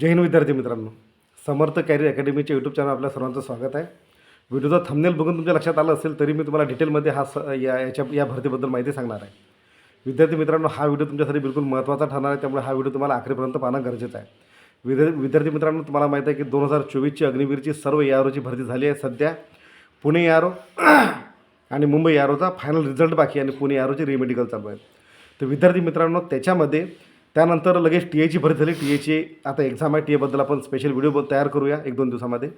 जय हिंद विद्यार्थी मित्रांनो. समर्थ कॅरियर अकॅडमीचे यूट्यूब चॅनल आपल्या सर्वांचं स्वागत आहे. व्हिडिओचा थंबनेल बघून तुमच्या लक्षात आलं असेल तरी मी तुम्हाला डिटेलमध्ये हा स या याच्या या भरतीबद्दल माहिती सांगणार आहे. विद्यार्थी मित्रांनो हा व्हिडिओ तुमच्यासाठी बिलकुल महत्त्वाचा ठरणार आहे त्यामुळे हा व्हिडिओ तुम्हाला आखरीपर्यंत पाहणं गरजेचं आहे. विद्या विद्यार्थी मित्रांनो तुम्हाला माहिती आहे की दोन हजार चोवीसची अग्निवीरची सर्व यारोची भरती झाली आहे सध्या. पुणे यारो आणि मुंबई यारोचा फायनल रिझल्ट बाकी आणि पुणे यारोची रिमेडिकल चालू आहे. तर विद्यार्थी मित्रांनो त्याच्यामध्ये त्यानंतर लगेच टी एची भरती झाली. टी एची आता एक्झाम आहे. टी एबद्दल आपण स्पेशल व्हिडिओ तयार करूया एक दोन दिवसामध्ये.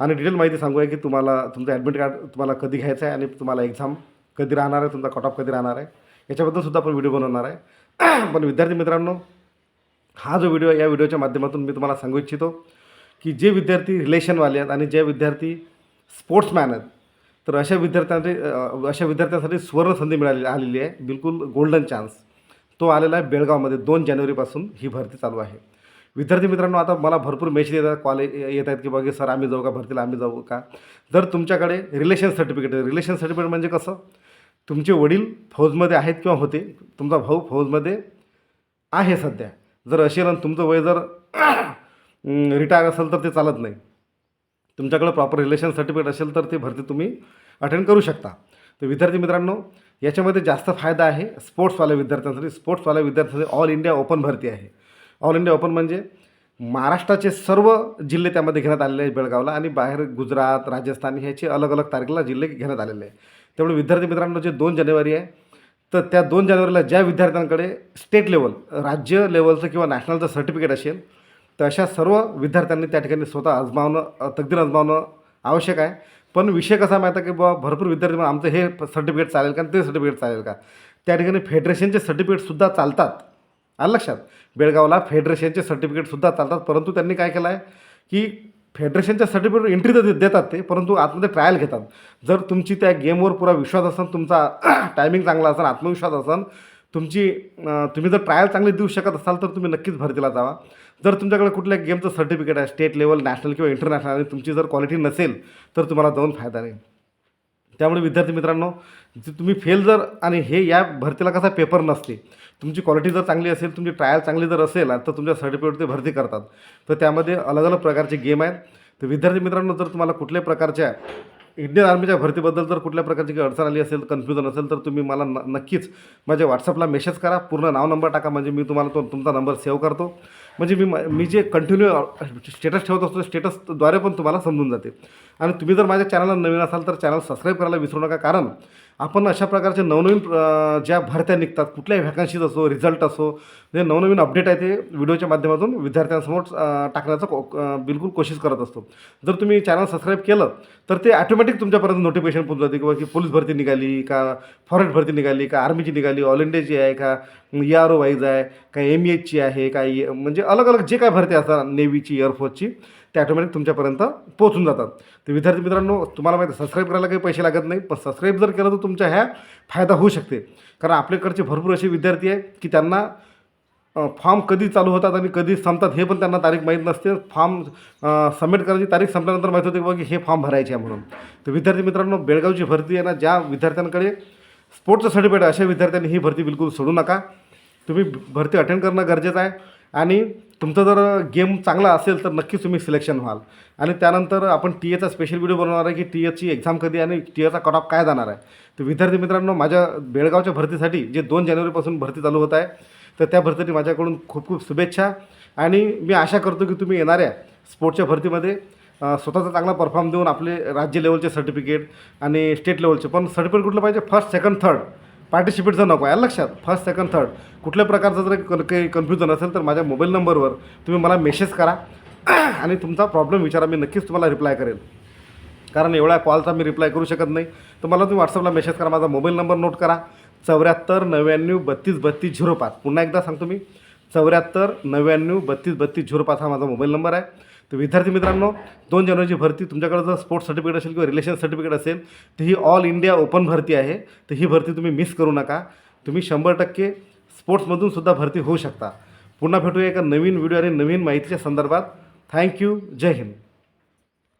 आणि डिटेल माहिती सांगूया की तुम्हाला तुमचं ॲडमिट कार्ड तुम्हाला कधी घ्यायचं आहे आणि तुम्हाला एक्झाम कधी राहणार आहे तुमचा कट ऑफ कधी राहणार आहे. याच्याबद्दल सुद्धा आपण व्हिडिओ बनवणार आहे. पण विद्यार्थी मित्रांनो हा जो व्हिडिओ आहे या व्हिडिओच्या माध्यमातून मी तुम्हाला सांगू इच्छितो की जे विद्यार्थी रिलेशनवाले आहेत आणि जे विद्यार्थी स्पोर्ट्समॅन आहेत तर अशा विद्यार्थ्यांसाठी अशा विद्यार्थ्यांसाठी सुवर्ण संधी मिळाली आलेली आहे. बिलकुल गोल्डन चान्स तो आलेला आहे बेळगावमध्ये. दोन जानेवारीपासून ही भरती चालू आहे. विद्यार्थी मित्रांनो आता मला भरपूर मेसेज येतात कॉलेज येत आहेत की बघे सर आम्ही जाऊ का? भरतीला आम्ही जाऊ का? जर तुमच्याकडे रिलेशन सर्टिफिकेट रिलेशन सर्टिफिकेट म्हणजे कसं? तुमचे वडील फौजमध्ये आहेत किंवा होते तुमचा भाऊ फौजमध्ये आहे सध्या. जर असेल आणि तुमचं वय जर रिटायर असेल तर ते चालत नाही. तुमच्याकडं प्रॉपर रिलेशन सर्टिफिकेट असेल तर ते भरती तुम्ही अटेंड करू शकता. तर विद्यार्थी मित्रांनो याच्यामध्ये जास्त फायदा आहे स्पोर्ट्सवाल्या विद्यार्थ्यांसाठी. स्पोर्ट्सवाल्या विद्यार्थ्यांसाठी ऑल इंडिया ओपन भरती आहे. ऑल इंडिया ओपन म्हणजे महाराष्ट्राचे सर्व जिल्हे त्यामध्ये घेण्यात आलेले आहेत बेळगावला आणि बाहेर गुजरात राजस्थान ह्याचे अलग अलग तारखेला जिल्हे घेण्यात आलेले आहे त्यामुळे विद्यार्थी मित्रांनो जे दोन जानेवारी आहे तर त्या दोन जानेवारीला ज्या विद्यार्थ्यांकडे स्टेट लेवल राज्य लेवलचं किंवा नॅशनलचं सर्टिफिकेट असेल तर अशा सर्व विद्यार्थ्यांनी त्या ठिकाणी स्वतः आजमावणं तकदीर आजमावणं आवश्यक आहे. पण विषय कसा माहिती आहे की? बाबा भरपूर विद्यार्थी म्हणून आमचं हे सर्टिफिकेट चालेल का ते सर्टिफिकेट चालेल का? त्या ठिकाणी फेडरेशनचे सर्टिफिकेटसुद्धा चालतात. आलं लक्षात? बेळगावला फेडरेशनचे सर्टिफिकेटसुद्धा चालतात. परंतु त्यांनी काय केलं आहे की फेडरेशनच्या सर्टिफिकेट एंट्री तर दे- देतात ते परंतु आतमध्ये ट्रायल घेतात. जर तुमची त्या गेमवर पुरा विश्वास असेल तुमचा टायमिंग चांगला असेल आत्मविश्वास असेल तुमची तुम्ही जर ट्रायल चांगली देऊ शकत असाल तर तुम्ही नक्कीच भरतीला जावा. जर तुमच्याकडे कुठल्या गेमचं सर्टिफिकेट आहे स्टेट लेवल नॅशनल किंवा इंटरनॅशनल आणि तुमची जर क्वालिटी नसेल तर तुम्हाला जाऊन फायदा नाही. त्यामुळे विद्यार्थी मित्रांनो तुम्ही फेल जर आणि हे या भरतीला कसा पेपर नसते तुमची क्वालिटी जर चांगली असेल तुमची ट्रायल चांगली जर असेल तर तुमच्या सर्टिफिकेट ते भरती करतात. तर त्यामध्ये अलग अलग प्रकारचे गेम आहेत. तर विद्यार्थी मित्रांनो जर तुम्हाला कुठल्याही प्रकारच्या इंडियन आर्मीच्या भरतीबद्दल जर कुठल्या प्रकारची काही अडचण आली असेल कन्फ्युजन असेल तर तुम्ही मला न नक्कीच माझ्या व्हॉट्सअपला मेसेज करा. पूर्ण नाव नंबर टाका. म्हणजे मी तुम्हाला तो तुमचा नंबर सेव्ह करतो. म्हणजे मी मी जे कंटिन्यू स्टेटस ठेवत असतो स्टेटसद्वारे पण तुम्हाला समजून जाते. आणि तुम्ही जर माझ्या चॅनलला नवीन असाल तर चॅनल सबस्क्राईब करायला विसरू नका. कारण आपण अशा प्रकारचे नवनवीन ज्या भरत्या निघतात कुठल्याही व्हॅकन्सीज असो रिझल्ट असो जे नवनवीन अपडेट आहे ते व्हिडिओच्या माध्यमातून विद्यार्थ्यांसमोर टाकण्याचा को- बिलकुल कोशिश करत असतो. जर तुम्ही चॅनल सबस्क्राईब केलं तर ते ॲटोमॅटिक तुमच्यापर्यंत नोटिफिकेशन पोहोचून जाते किंवा की पोलीस भरती निघाली का फॉरेस्ट भरती निघाली का आर्मीची निघाली ऑल इंडियाची आहे का ई आर ओ वाईज आहे काही एम एचची आहे काही म्हणजे अलग अलग जे काय भरती असतात नेव्हीची एअरफोर्सची ते ऑटोमॅटिक तुमच्यापर्यंत पोहोचून जातात. तर विद्यार्थी मित्रांनो तुम्हाला माहिती सबस्क्राईब करायला काही पैसे लागत नाही पण सबस्क्राईब जर केलं तर तुमच्या ह्या फायदा होऊ शकते. कारण आपल्याकडचे भरपूर असे विद्यार्थी आहे की त्यांना फॉर्म कधी चालू होतात आणि कधी संपतात हे पण त्यांना तारीख माहीत नसते. फॉर्म सबमिट करायची तारीख संपल्यानंतर माहीत होते की की हे फॉर्म भरायचे आहे म्हणून. तर विद्यार्थी मित्रांनो बेळगावची भरती आहे ना ज्या विद्यार्थ्यांकडे स्पोर्टचं सर्टिफिकेट अशा विद्यार्थ्यांनी ही भरती बिलकुल सोडू नका. तुम्ही भरती अटेंड करणं गरजेचं आहे. आणि तुमचं जर गेम चांगला असेल तर नक्कीच तुम्ही सिलेक्शन व्हाल. आणि त्यानंतर आपण टी एचा स्पेशल व्हिडिओ बनवणार आहे की टी एची एक्झाम कधी आणि टी एचा कट ऑफ काय जाणार आहे. तर विद्यार्थी मित्रांनो माझ्या बेळगावच्या भरतीसाठी जे दोन जानेवारीपासून भरती चालू होत आहे तर त्या भरतीसाठी माझ्याकडून खूप खूप शुभेच्छा. आणि मी आशा करतो की तुम्ही येणाऱ्या स्पोर्टच्या भरतीमध्ये स्वतःचा चांगला परफॉर्म देऊन आपले राज्य लेवलचे सर्टिफिकेट आणि स्टेट लेवलचे पण सर्टिफिकेट कुठलं पाहिजे? फर्स्ट सेकंड थर्ड पार्टिसिपेटचं नको आहे लक्षात. फर्स्ट सेकंड थर्ड कुठल्या प्रकारचं जर क काही कन्फ्युजन असेल तर माझ्या मोबाईल नंबरवर तुम्ही मला मेसेज करा. आणि तुमचा प्रॉब्लेम विचारा मी नक्कीच तुम्हाला रिप्लाय करेल. कारण एवढ्या कॉलचा मी रिप्लाय करू शकत नाही. तर मला तुम्ही व्हॉट्सअपला मेसेज करा माझा मोबाईल नंबर नोट करा. चौऱ्याहत्तर नव्याण्णव बत्तीस बत्तीस झिरो पाच. पुन्हा एकदा सांगतो मी. चौऱ्याहत्तर नव्याण्णव बत्तीस बत्तीस झिरो पाच हा माझा मोबाईल नंबर आहे. तर विद्यार्थी मित्रांनो दोन जानेवारीची भरती तुमच्याकडे जर स्पोर्ट्स सर्टिफिकेट असेल किंवा रिलेशन सर्टिफिकेट असेल तर ही ऑल इंडिया ओपन भरती आहे. तर ही भरती तुम्ही मिस करू नका. तुम्ही शंभर टक्के स्पोर्ट्समधून सुद्धा भरती होऊ शकता. पुन्हा भेटूया एका नवीन व्हिडिओ आणि नवीन माहितीच्या संदर्भात. Thank you Jai Hind.